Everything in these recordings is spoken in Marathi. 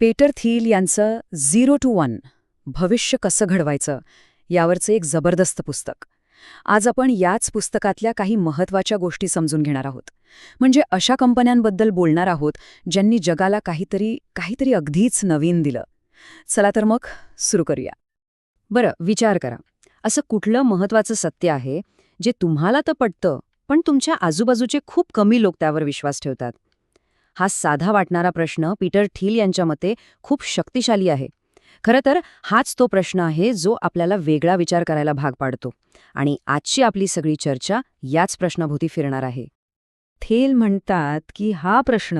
पेटर थील यांचं झिरो टू वन भविष्य कसं घडवायचं यावरचं एक जबरदस्त पुस्तक. आज आपण याच पुस्तकातल्या काही महत्त्वाच्या गोष्टी समजून घेणार आहोत. म्हणजे अशा कंपन्यांबद्दल बोलणार आहोत ज्यांनी जगाला काहीतरी काहीतरी अगदीच नवीन दिलं. चला तर मग सुरू करूया. बरं विचार करा. असं कुठलं महत्वाचं सत्य आहे जे तुम्हाला तर पटतं पण तुमच्या आजूबाजूचे खूप कमी लोक त्यावर विश्वास ठेवतात? हा साधा वाटणारा प्रश्न पीटर ठील यांच्या मते खूप शक्तिशाली आहे. खरं तर हाच तो प्रश्न आहे जो आपल्याला वेगळा विचार करायला भाग पाडतो आणि आजची आपली सगळी चर्चा याच प्रश्नाभोवती फिरणार आहे. थेल म्हणतात की हा प्रश्न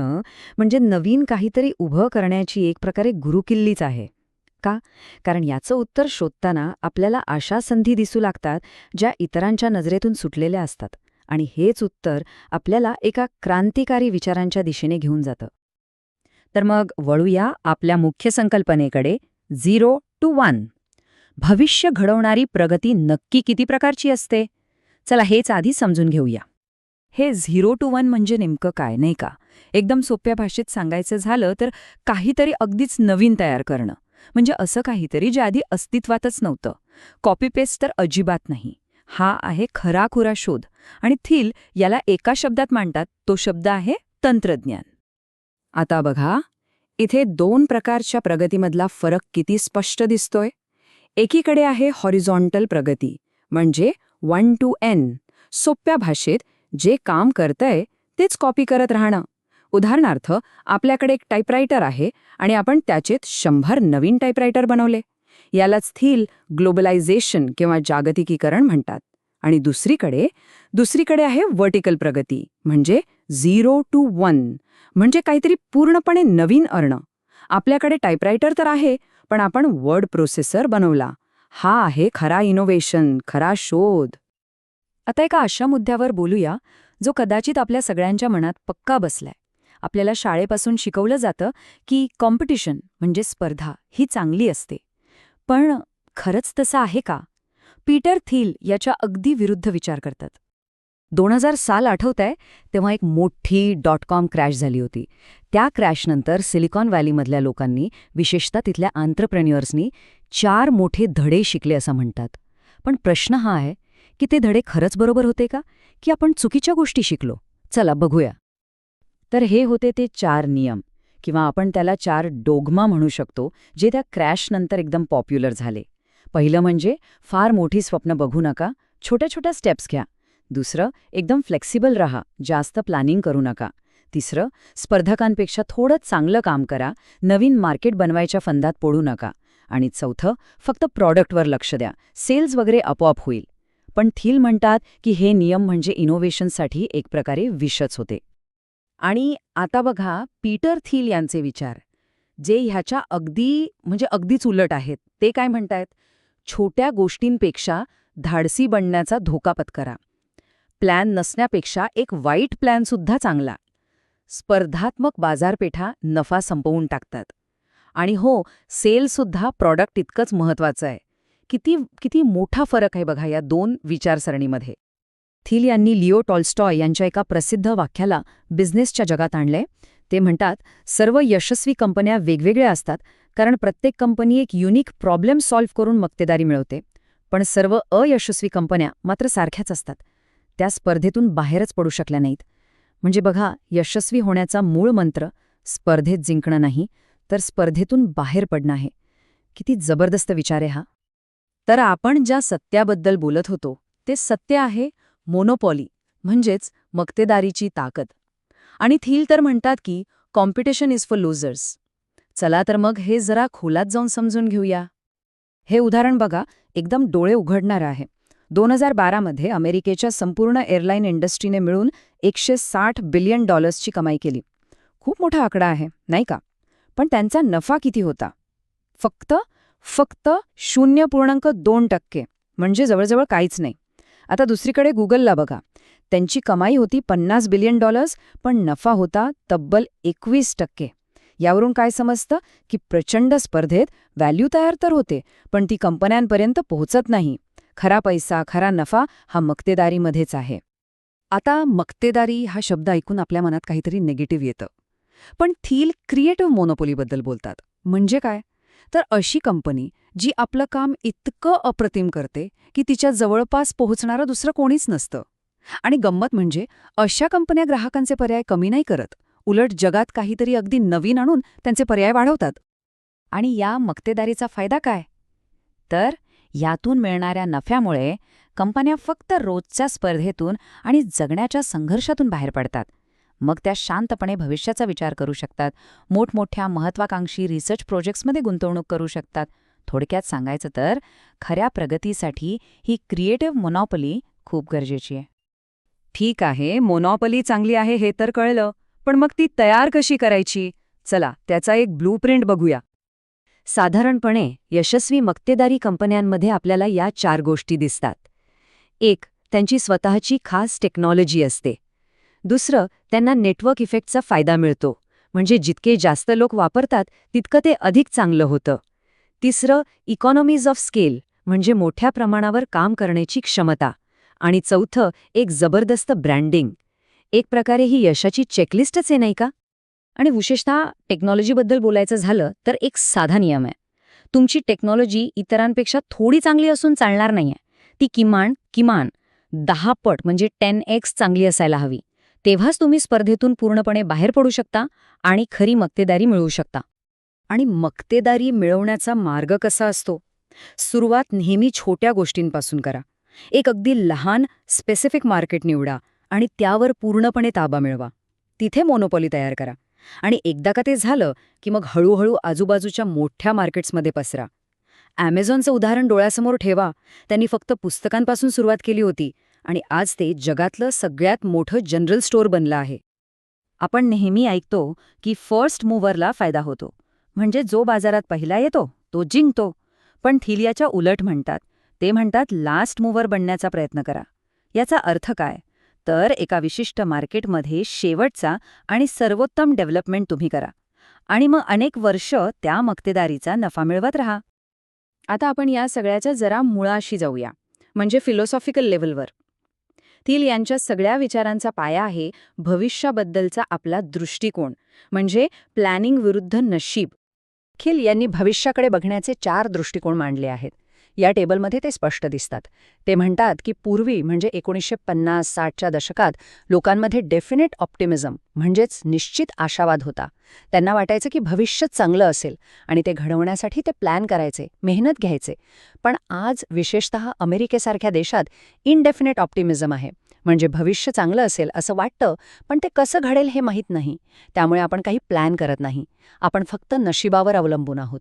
म्हणजे नवीन काहीतरी उभं करण्याची एक प्रकारे गुरुकिल्लीच आहे. का? कारण याचं उत्तर शोधताना आपल्याला अशा संधी दिसू लागतात ज्या इतरांच्या नजरेतून सुटलेल्या असतात. आणि हेच उत्तर आपल्याला एका क्रांतिकारी विचारांच्या दिशेने घेऊन जातं. तर मग वळूया आपल्या मुख्य संकल्पनेकडे. Zero to one. भविष्य घडवणारी प्रगती नक्की किती प्रकारची असते? चला हेच आधी समजून घेऊया. हे झिरो टू वन म्हणजे नेमकं काय नाही का? एकदम सोप्या भाषेत सांगायचं झालं तर काहीतरी अगदीच नवीन तयार करणं. म्हणजे असं काहीतरी जे आधी अस्तित्वातच नव्हतं. कॉपी पेस्ट तर अजिबात नाही. हा आहे खराखुरा शोध. आणि थील याला एका शब्दात मांडतात तो शब्द आहे तंत्रज्ञान. आता बघा इथे दोन प्रकारच्या प्रगतीमधला फरक किती स्पष्ट दिसतोय. एकीकडे आहे हॉरिझॉन्टल प्रगती म्हणजे वन टू एन सोप्या भाषेत जे काम करतंय तेच कॉपी करत राहणं. उदाहरणार्थ आपल्याकडे एक टाईपरायटर आहे आणि आपण त्याचेत शंभर नवीन टाईपरायटर बनवले. यालाच थील ग्लोबलायझेशन किंवा जागतिकीकरण म्हणतात. आणि दुसरीकडे दुसरीकडे आहे वर्टिकल प्रगती म्हणजे झिरो टू वन म्हणजे काहीतरी पूर्णपणे नवीन अर्ण. आपल्याकडे टाईपरायटर तर आहे पण आपण वर्ड प्रोसेसर बनवला. हा आहे खरा इनोव्हेशन खरा शोध. आता एका अशा मुद्द्यावर बोलूया जो कदाचित आपल्या सगळ्यांच्या मनात पक्का बसलाय. आपल्याला शाळेपासून शिकवलं जातं की कॉम्पिटिशन म्हणजे स्पर्धा ही चांगली असते. पण खरंच तसं आहे का? पीटर थील याच्या अगदी विरुद्ध विचार करतात. दोन हजार साल आठवतंय तेव्हा एक मोठी डॉट कॉम क्रॅश झाली होती. त्या क्रॅशनंतर सिलिकॉन व्हॅलीमधल्या लोकांनी विशेषतः तिथल्या आंतरप्रेन्युअर्सनी चार मोठे धडे शिकले असं म्हणतात. पण प्रश्न हा आहे की ते धडे खरंच बरोबर होते का? की आपण चुकीच्या गोष्टी शिकलो? चला बघूया. तर हे होते ते चार नियम. किंवा आपण त्याला चार डोगमा म्हणू शकतो जे त्या क्रॅशनंतर एकदम पॉप्युलर झाले. पहिलं म्हणजे फार मोठी स्वप्न बघू नका छोट्या छोट्या स्टेप्स घ्या. दुसरं एकदम फ्लेक्सिबल रहा जास्त प्लॅनिंग करू नका. तिसरं स्पर्धकांपेक्षा थोडं चांगलं काम करा नवीन मार्केट बनवायच्या फंदात पडू नका. आणि चौथं फक्त प्रॉडक्टवर लक्ष द्या सेल्स वगैरे आपोआप होईल. पण थील म्हणतात की हे नियम म्हणजे इनोव्हेशनसाठी एक प्रकारे विषच होते. आणि आता बघा पीटर थील यांचे विचार. जे ह्याच्या अगदी म्हणजे अगदीच उलट आहेत. ते काय म्हणतायत? छोट्या गोष्टींपेक्षा धाडसी बनण्याचा धोका पत्करा. प्लॅन नसण्यापेक्षा एक वाईट प्लॅनसुद्धा चांगला. स्पर्धात्मक बाजारपेठा नफा संपवून टाकतात. आणि हो सेलसुद्धा प्रॉडक्ट इतकंच महत्त्वाचं आहे. किती किती मोठा फरक आहे बघा या दोन विचारसरणीमध्ये. थील यांनी लिओ टॉल्स्टॉय यांच्या एका प्रसिद्ध वाक्याला बिझनेसच्या जगात आणलंय. ते म्हणतात सर्व यशस्वी कंपन्या वेगवेगळ्या असतात कारण प्रत्येक कंपनी एक युनिक प्रॉब्लेम सॉल्व्ह करून मक्तेदारी मिळवते. पण सर्व अयशस्वी कंपन्या मात्र सारख्याच असतात. त्या स्पर्धेतून बाहेरच पडू शकल्या नाहीत. म्हणजे बघा यशस्वी होण्याचा मूळ मंत्र स्पर्धेत जिंकणं नाही तर स्पर्धेतून बाहेर पडणं आहे. किती जबरदस्त विचार आहे हा. तर आपण ज्या सत्याबद्दल बोलत होतो ते सत्य आहे मोनोपॉली म्हणजेच मक्तेदारीची ताकद. आणि थील तर म्हणतात की कॉम्पिटिशन इज फॉर लूजर्स चला तर मग हे जरा खोलात जाऊन समजून घेऊया. हे उदाहरण बघा एकदम डोळे उघडणारं आहे. दोन हजार बारामध्ये अमेरिकेच्या संपूर्ण एअरलाईन इंडस्ट्रीने मिळून एकशे साठ बिलियन डॉलर्सची कमाई केली. खूप मोठा आकडा आहे नाही का? पण त्यांचा नफा किती होता? फक्त फक्त शून्य पूर्णांक दोन टक्के म्हणजे जवळजवळ काहीच नाही. आता दुसरीकडे गुगलला बघा. त्यांची कमाई होती पन्नास बिलियन डॉलर्स पण नफा होता तब्बल एकवीस टक्के. यावरून काय समजतं? की प्रचंड स्पर्धेत व्हॅल्यू तयार तर होते पण ती कंपन्यांपर्यंत पोहोचत नाही. खरा पैसा खरा नफा हा मक्तेदारीमध्येच आहे. आता मक्तेदारी हा शब्द ऐकून आपल्या मनात काहीतरी निगेटिव्ह येतं. पण थील क्रिएटिव्ह मोनोपोलीबद्दल बोलतात. म्हणजे काय? तर अशी कंपनी जी आपलं काम इतकं अप्रतिम करते की तिच्या जवळपास पोहोचणारं दुसरं कोणीच नसतं. आणि गंमत म्हणजे अशा कंपन्या ग्राहकांचे पर्याय कमी नाही करत. उलट जगात काहीतरी अगदी नवीन आणून त्यांचे पर्याय वाढवतात. आणि या मक्तेदारीचा फायदा काय? तर यातून मिळणाऱ्या नफ्यामुळे कंपन्या फक्त रोजच्या स्पर्धेतून आणि जगण्याच्या संघर्षातून बाहेर पडतात. मग त्या शांतपणे भविष्याचा विचार करू शकतात. मोठमोठ्या महत्वाकांक्षी रिसर्च प्रोजेक्ट्समध्ये गुंतवणूक करू शकतात. थोडक्यात सांगायचं तर खऱ्या प्रगतीसाठी ही क्रिएटिव्ह मोनॉपली खूप गरजेची आहे. ठीक आहे मोनॉपली चांगली आहे हे तर कळलं पण मग ती तयार कशी करायची? चला त्याचा एक ब्लूप्रिंट बघूया. साधारणपणे यशस्वी मक्तेदारी कंपन्यांमध्ये आपल्याला या चार गोष्टी दिसतात. एक त्यांची स्वतःची खास टेक्नॉलॉजी असते. दुसरं त्यांना नेटवर्क इफेक्टचा फायदा मिळतो. म्हणजे जितके जास्त लोक वापरतात तितकं ते अधिक चांगलं होतं. तिसरं इकॉनॉमीज ऑफ स्केल म्हणजे मोठ्या प्रमाणावर काम करण्याची क्षमता. आणि चौथं एक जबरदस्त ब्रँडिंग एक प्रकारे ही यशाची चेकलिस्टच आहे नाही का? आणि विशेषतः टेक्नॉलॉजीबद्दल बोलायचं झालं तर एक साधा नियम आहे. तुमची टेक्नॉलॉजी इतरांपेक्षा थोडी चांगली असून चालणार नाहीये. ती किमान किमान दहा पट म्हणजे टेन एक्स चांगली असायला हवी. तेव्हाच तुम्ही स्पर्धेतून पूर्णपणे बाहेर पडू शकता आणि खरी मक्तेदारी मिळवू शकता. आणि मक्तेदारी मिळवण्याचा मार्ग कसा असतो? सुरुवात नेहमी छोट्या गोष्टींपासून करा. एक अगदी लहान स्पेसिफिक मार्केट निवडा आणि त्यावर पूर्णपणे ताबा मिळवा. तिथे मोनोपॉली तयार करा. आणि एकदा का ते झालं की मग हळूहळू आजूबाजूच्या मोठ्या मार्केट्समध्ये पसरा. ॲमेझॉनचं उदाहरण डोळ्यासमोर ठेवा. त्यांनी फक्त पुस्तकांपासून सुरुवात केली होती आणि आज ते जगातलं सगळ्यात मोठं जनरल स्टोअर बनलं आहे. आपण नेहमी ऐकतो की फर्स्ट मूव्हरला फायदा होतो. म्हणजे जो बाजारात पहिला येतो तो जिंकतो. पण थिलियाच्या उलट म्हणतात. ते म्हणतात लास्ट मूव्हर बनण्याचा प्रयत्न करा. याचा अर्थ काय? तर एका विशिष्ट मार्केटमध्ये शेवटचा आणि सर्वोत्तम डेव्हलपमेंट तुम्ही करा. आणि मग अनेक वर्ष त्या मक्तेदारीचा नफा मिळवत राहा. आता आपण या सगळ्याच्या जरा मुळाशी जाऊया. म्हणजे फिलॉसॉफिकल लेव्हलवर. थिल यांच्या सगळ्या विचारांचा पाया आहे भविष्याबद्दलचा आपला दृष्टिकोन. म्हणजे प्लॅनिंग विरुद्ध नशीब. खिल यांनी भविष्याकडे बघण्याचे चार दृष्टिकोन मांडले आहेत. या टेबलमध्ये ते स्पष्ट दिसतात. ते म्हणतात की पूर्वी म्हणजे एकोणीसशे पन्नास साठच्या दशकात लोकांमध्ये डेफिनेट ऑप्टिमिझम म्हणजेच निश्चित आशावाद होता. त्यांना वाटायचं की भविष्य चांगलं असेल आणि ते घडवण्यासाठी ते प्लॅन करायचे मेहनत घ्यायचे. पण आज विशेषतः अमेरिकेसारख्या देशात इनडेफिनेट ऑप्टिमिझम आहे. म्हणजे भविष्य चांगलं असेल असं वाटतं पण ते कसं घडेल हे माहीत नाही. त्यामुळे आपण काही प्लॅन करत नाही. आपण फक्त नशिबावर अवलंबून आहोत.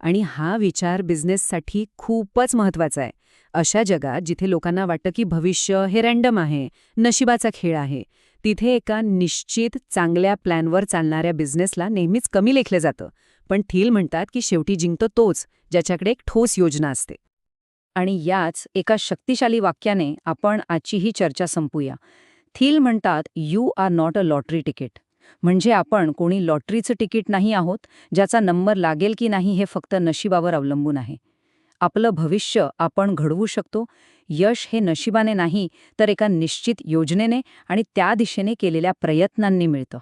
आणि हा विचार बिझनेससाठी खूपच महत्त्वाचा आहे. अशा जगात जिथे लोकांना वाटतं की भविष्य हे रँडम आहे नशिबाचा खेळ आहे तिथे एका निश्चित चांगल्या प्लॅनवर चालणाऱ्या बिझनेसला नेहमीच कमी लेखलं जातं. पण थील म्हणतात की शेवटी जिंकतो तोच ज्याच्याकडे एक ठोस योजना असते. आणि याच एका शक्तिशाली वाक्याने आपण आजची ही चर्चा संपूया. थील म्हणतात you are not a lottery ticket म्हणजे आपण कोणी लॉटरीचं तिकीट नाही आहोत ज्याचा नंबर लागेल की नाही हे फक्त नशिबावर अवलंबून आहे. आपलं भविष्य आपण घडवू शकतो. यश हे नशिबाने नाही तर एका निश्चित योजनेने आणि त्या दिशेने केलेल्या प्रयत्नांनी मिळतं.